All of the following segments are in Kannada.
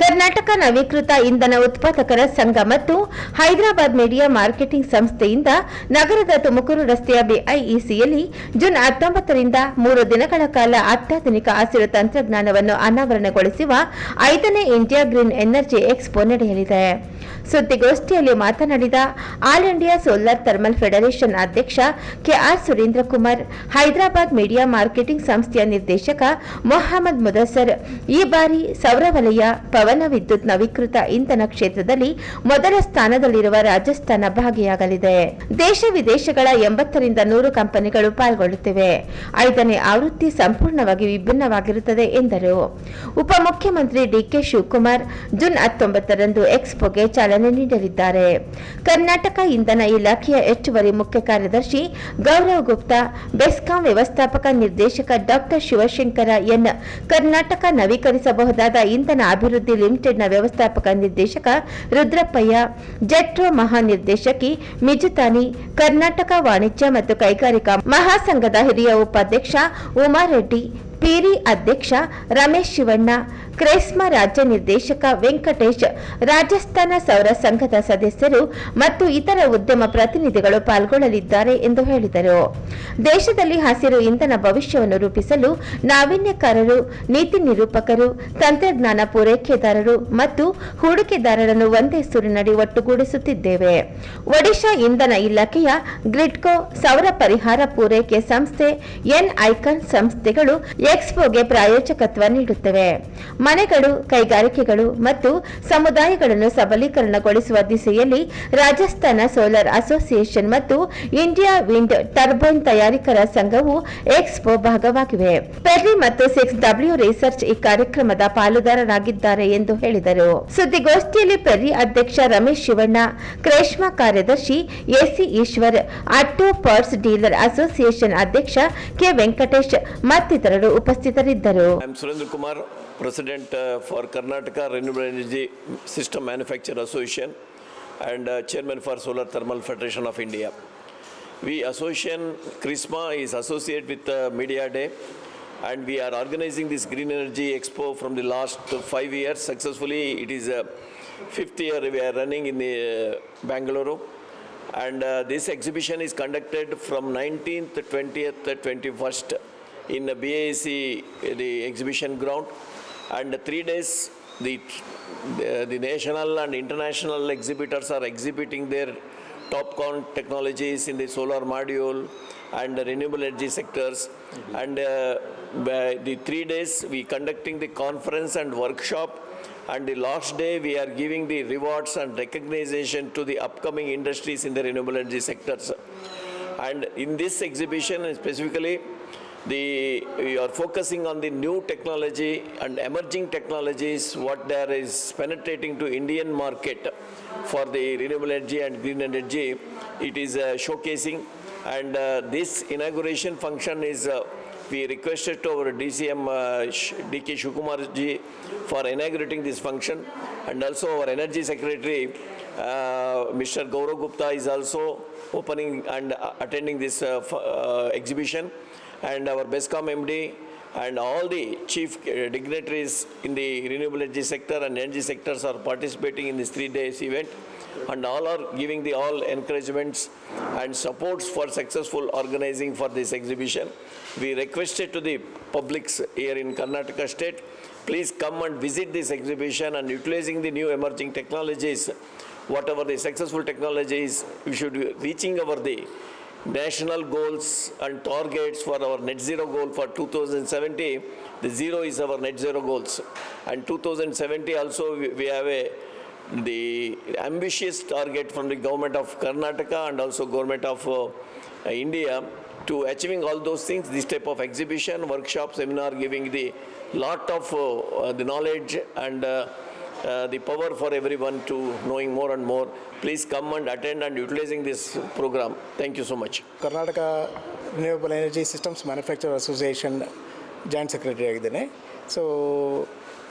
ಕರ್ನಾಟಕ ನವೀಕೃತ ಇಂಧನ ಉತ್ಪಾದಕರ ಸಂಘ ಮತ್ತು ಹೈದರಾಬಾದ್ ಮೀಡಿಯಾ ಮಾರ್ಕೆಟಿಂಗ್ ಸಂಸ್ಥೆಯಿಂದ ನಗರದ ತುಮಕೂರು ರಸ್ತೆಯ ಬಿಐಇಸಿಯಲ್ಲಿ ಜೂನ್ ಹತ್ತೊಂಬತ್ತರಿಂದ ಮೂರು ದಿನಗಳ ಕಾಲ ಅತ್ಯಾಧುನಿಕ ಹಸಿರು ತಂತ್ರಜ್ಞಾನವನ್ನು ಅನಾವರಣಗೊಳಿಸುವ ಐದನೇ ಇಂಡಿಯಾ ಗ್ರೀನ್ ಎನರ್ಜಿ ಎಕ್ಸ್ಪೋ ನಡೆಯಲಿದೆ. ಸುದ್ದಿಗೋಷ್ಠಿಯಲ್ಲಿ ಮಾತನಾಡಿದ all India solar thermal federation ಅಧ್ಯಕ್ಷ K R Surendra Kumar Hyderabad media marketing ಸಂಸ್ಥೆಯ ನಿರ್ದೇಶಕ ಮೊಹಮ್ಮದ್ ಮುದಸರ್ ಈ ಬಾರಿ ಸೌರವಲಯ ಪವನ ವಿದ್ಯುತ್ ನವೀಕೃತ ಇಂಧನ ಕ್ಷೇತ್ರದಲ್ಲಿ ಮೊದಲ ಸ್ಥಾನದಲ್ಲಿರುವ ರಾಜಸ್ಥಾನ ಭಾಗಿಯಾಗಲಿದೆ. ದೇಶ ವಿದೇಶಗಳ ಎಂಬತ್ತರಿಂದ ನೂರು ಕಂಪನಿಗಳು ಪಾಲ್ಗೊಳ್ಳುತ್ತಿವೆ. ಐದನೇ ಆವೃತ್ತಿ ಸಂಪೂರ್ಣವಾಗಿ ವಿಭಿನ್ನವಾಗಿರುತ್ತದೆ ಎಂದರು. ಉಪಮುಖ್ಯಮಂತ್ರಿ ಡಿಕೆ ಶಿವಕುಮಾರ್, ಜೂನ್ ಹತ್ತೊಂಬತ್ತರಂದು ಎಕ್ಸ್ಪೋಗೆ ಚಾಲನೆ ನೀಡಲಿದ್ದಾರೆ ಕರ್ನಾಟಕ ಇಂಧನ ಇಲಾಖೆಯ ಹೆಚ್ಚುವರಿ ಮುಖ್ಯ ಕಾರ್ಯದರ್ಶಿ ಗೌರವ್ ಗುಪ್ತಾ, ಬೆಸ್ಕಾಂ ವ್ಯವಸ್ಥಾಪಕ ನಿರ್ದೇಶಕ ಡಾಕ್ಟರ್ ಶಿವಶಂಕರ ಎನ್. ಕರ್ನಾಟಕ ನವೀಕರಿಸಬಹುದಾದ ಇಂಧನ ಅಭಿವೃದ್ಧಿ ಲಿಮಿಟೆಡ್ನ ವ್ಯವಸ್ಥಾಪಕ ನಿರ್ದೇಶಕ ರುದ್ರಪ್ಪಯ್ಯ, ಜೆಟ್ರೋ ಮಹಾನಿರ್ದೇಶಕಿ ಮಿಜುತಾನಿ, ಕರ್ನಾಟಕ ವಾಣಿಜ್ಯ ಮತ್ತು ಕೈಗಾರಿಕಾ ಮಹಾಸಂಘದ ಹಿರಿಯ ಉಪಾಧ್ಯಕ್ಷ ಉಮಾರೆಡ್ಡಿ, ಪಿರಿ ಅಧ್ಯಕ್ಷ ರಮೇಶ್ ಶಿವಣ್ಣ ಕ್ರೆಸ್ಮಾ ರಾಜ್ಯ ನಿರ್ದೇಶಕ ವೆಂಕಟೇಶ್, ರಾಜಸ್ಥಾನ ಸೌರ ಸಂಘದ ಸದಸ್ಯರು ಮತ್ತು ಇತರ ಉದ್ಯಮ ಪ್ರತಿನಿಧಿಗಳು ಪಾಲ್ಗೊಳ್ಳಲಿದ್ದಾರೆ ಎಂದು ಹೇಳಿದರು. ದೇಶದಲ್ಲಿ ಹಸಿರು ಇಂಧನ ಭವಿಷ್ಯವನ್ನು ರೂಪಿಸಲು ನಾವೀನ್ಯಕಾರರು, ನೀತಿ ನಿರೂಪಕರು, ತಂತ್ರಜ್ಞಾನ ಪೂರೈಕೆದಾರರು ಮತ್ತು ಹೂಡಿಕೆದಾರರನ್ನು ಒಂದೇ ಸೂರಿನಡಿ ಒಟ್ಟುಗೂಡಿಸುತ್ತಿದ್ದೇವೆ. ಒಡಿಶಾ ಇಂಧನ ಇಲಾಖೆಯ ಗ್ರಿಡ್ಕೋ ಸೌರ ಪರಿಹಾರ ಪೂರೈಕೆ ಸಂಸ್ಥೆ ಎನ್ ಐಕನ್ ಸಂಸ್ಥೆಗಳು ಎಕ್ಸ್ಪೋಗೆ ಪ್ರಾಯೋಜಕತ್ವ ನೀಡುತ್ತವೆ. ಮನೆಗಳು, ಕೈಗಾರಿಕೆಗಳು ಮತ್ತು ಸಮುದಾಯಗಳನ್ನು ಸಬಲೀಕರಣಗೊಳಿಸುವ ದಿಸೆಯಲ್ಲಿ ರಾಜಸ್ಥಾನ ಸೋಲಾರ್ ಅಸೋಸಿಯೇಷನ್ ಮತ್ತು ಇಂಡಿಯಾ ವಿಂಡ್ ಟರ್ಬೈನ್ ತಯಾರಿಕರ ಸಂಘವು ಎಕ್ಸ್ಪೋ ಭಾಗವಾಗಿವೆ. ಪೆರ್ರಿ ಮತ್ತು ಸಿಕ್ಸ್ ಡಬ್ಲ್ಯೂ ರಿಸರ್ಚ್ ಈ ಕಾರ್ಯಕ್ರಮದ ಪಾಲುದಾರರಾಗಿದ್ದಾರೆ ಎಂದು ಹೇಳಿದರು. ಸುದ್ದಿಗೋಷ್ಠಿಯಲ್ಲಿ ಪೆರ್ರಿ ಅಧ್ಯಕ್ಷ ರಮೇಶ್ ಶಿವಣ್ಣ ಕ್ರೇಷ್ಮಾ ಕಾರ್ಯದರ್ಶಿ A C Eshwar, auto parts dealer association ಅಧ್ಯಕ್ಷ ಕೆ ವೆಂಕಟೇಶ್ ಮತ್ತಿತರರು ಉಪಸ್ಥಿತರಿದ್ದರು. Kumar President uh, for Karnataka Renewable Energy System Manufacturer Association and uh, Chairman for Solar Thermal Federation of India. We association, CRISMA is associated with Media Day and we are organizing this Green Energy Expo from the last five years successfully. It is uh, fifth year we are running in the uh, Bangalore. And uh, this exhibition is conducted from 19th, 20th, 21st in the BAC, the exhibition ground. And three days, the, the the national and international exhibitors are exhibiting their TopCon technologies in the solar module and the renewable energy sectors. And uh, by the three days, we conducting the conference and workshop. And the last day, we are giving the rewards and recognition to the upcoming industries in the renewable energy sectors. And in this exhibition specifically, the, we are focusing on the new technology and emerging technologies, what there is penetrating to Indian market for the renewable energy and green energy. It is uh, showcasing and uh, this inauguration function is uh, we requested to our DCM uh, DK Shukumar ji for inaugurating this function and also our energy secretary uh, Mr. Gaurav Gupta is also opening and uh, attending this uh, uh, exhibition and our BESCOM MD and all the chief dignitaries in the renewable energy sector and energy sectors are participating in this three days event and all are giving the all encouragements and supports for successful organizing for this exhibition. We requested to the publics here in Karnataka state, please come and visit this exhibition and utilizing the new emerging technologies, whatever the successful technologies, we should be reaching our the national goals and targets for our net zero goal for 2070. The zero is our net zero goals. And 2070 also we have a the ambitious target from the government of Karnataka and also government of uh, India to achieving all those things, this type of exhibition, workshop, seminar, giving the lot of uh, the knowledge and uh, the power for everyone to knowing more and more. Please come and attend and utilizing this program. Thank you so much. Karnataka Renewable Energy Systems Manufacturer Association joint secretary ಆಗಿದ್ದೇನೆ ಸೊ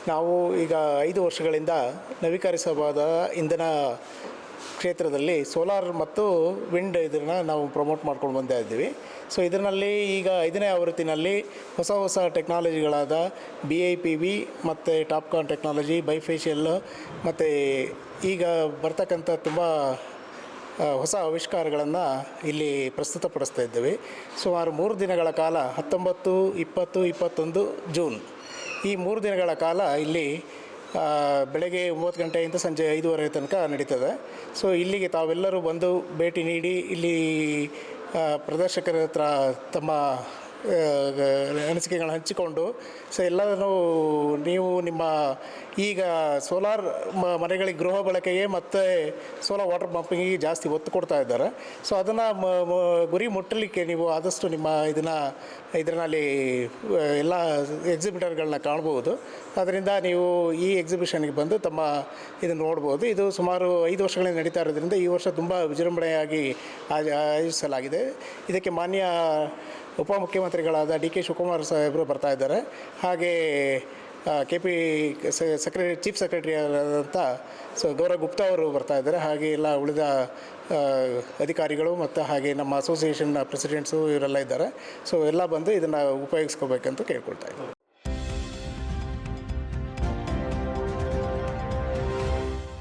ನಾವು ಈಗ ಐದು ವರ್ಷಗಳಿಂದ ನವೀಕರಿಸಬಹುದಾದ ಇಂಧನ ಕ್ಷೇತ್ರದಲ್ಲಿ ಸೋಲಾರ್ ಮತ್ತು ವಿಂಡ್ ಇದನ್ನು ನಾವು ಪ್ರಮೋಟ್ ಮಾಡ್ಕೊಂಡು ಬಂದೇ ಇದ್ದೀವಿ. ಸೊ ಇದರಲ್ಲಿ ಈಗ ಐದನೇ ಆವೃತ್ತಿನಲ್ಲಿ ಹೊಸ ಹೊಸ ಟೆಕ್ನಾಲಜಿಗಳಾದ ಬಿ ಐ ಪಿ ವಿ ಮತ್ತು ಟಾಪ್ಕಾನ್ ಟೆಕ್ನಾಲಜಿ ಬೈಫೇಶಿಯಲ್ ಮತ್ತು ಈಗ ಬರ್ತಕ್ಕಂಥ ತುಂಬ ಹೊಸ ಆವಿಷ್ಕಾರಗಳನ್ನು ಇಲ್ಲಿ ಪ್ರಸ್ತುತಪಡಿಸ್ತಾ ಇದ್ದೇವೆ. ಸುಮಾರು ಮೂರು ದಿನಗಳ ಕಾಲ, ಹತ್ತೊಂಬತ್ತು, ಇಪ್ಪತ್ತು, ಇಪ್ಪತ್ತೊಂದು, ಜೂನ್ ಈ ಮೂರು ದಿನಗಳ ಕಾಲ ಇಲ್ಲಿ ಬೆಳಗ್ಗೆ ಒಂಬತ್ತು ಗಂಟೆಯಿಂದ ಸಂಜೆ ಐದುವರೆ ತನಕ ನಡೀತದೆ. ಸೊ ಇಲ್ಲಿಗೆ ತಾವೆಲ್ಲರೂ ಬಂದು ಭೇಟಿ ನೀಡಿ, ಇಲ್ಲಿ ಪ್ರದರ್ಶಕರ ಹತ್ರ ತಮ್ಮ ಅನಿಸಿಕೆಗಳನ್ನ ಹಂಚಿಕೊಂಡು ಸೊ ಎಲ್ಲರೂ ನೀವು ನಿಮ್ಮ ಈಗ ಸೋಲಾರ್ ಮ, ಮನೆಗಳಿಗೆ ಗೃಹ ಬಳಕೆಗೆ ಮತ್ತು ಸೋಲಾರ್ ವಾಟರ್ ಪಂಪಿಂಗಿಗೆ ಜಾಸ್ತಿ ಒತ್ತು ಕೊಡ್ತಾ ಇದ್ದಾರೆ. ಸೊ ಅದನ್ನು ಗುರಿ ಮುಟ್ಟಲಿಕ್ಕೆ ನೀವು ಆದಷ್ಟು ನಿಮ್ಮ ಇದನ್ನು ಇದರಲ್ಲಿ ಎಲ್ಲ ಎಕ್ಸಿಬಿಟರ್ಗಳನ್ನ ಕಾಣ್ಬೋದು. ಅದರಿಂದ ನೀವು ಈ ಎಕ್ಸಿಬಿಷನ್ಗೆ ಬಂದು ತಮ್ಮ ಇದನ್ನು ನೋಡ್ಬೋದು. ಇದು ಸುಮಾರು ಐದು ವರ್ಷಗಳಿಂದ ನಡೀತಾ ಇರೋದ್ರಿಂದ ಈ ವರ್ಷ ತುಂಬ ವಿಜೃಂಭಣೆಯಾಗಿ ಆಯ- ಆಯೋಜಿಸಲಾಗಿದೆ. ಇದಕ್ಕೆ ಮಾನ್ಯ ಉಪಮುಖ್ಯಮಂತ್ರಿಗಳಾದ ಡಿ ಕೆ ಶಿವಕುಮಾರ್ ಸಾಹೇಬರು ಬರ್ತಾ ಇದ್ದಾರೆ. ಹಾಗೆ K P secretary chief secretary ಆದಂಥ ಸೊ ಗೌರವ್ ಗುಪ್ತಾ ಅವರು ಬರ್ತಾ ಇದ್ದಾರೆ. ಹಾಗೆ ಎಲ್ಲ ಉಳಿದ ಅಧಿಕಾರಿಗಳು ಮತ್ತು ಹಾಗೆ ನಮ್ಮ ಅಸೋಸಿಯೇಷನ್ನ ಪ್ರೆಸಿಡೆಂಟ್ಸು ಇವರೆಲ್ಲ ಇದ್ದಾರೆ. ಸೊ ಎಲ್ಲ ಬಂದು ಇದನ್ನು ಉಪಯೋಗಿಸ್ಕೋಬೇಕಂತ ಕೇಳ್ಕೊಳ್ತಾ ಇದ್ದಾರೆ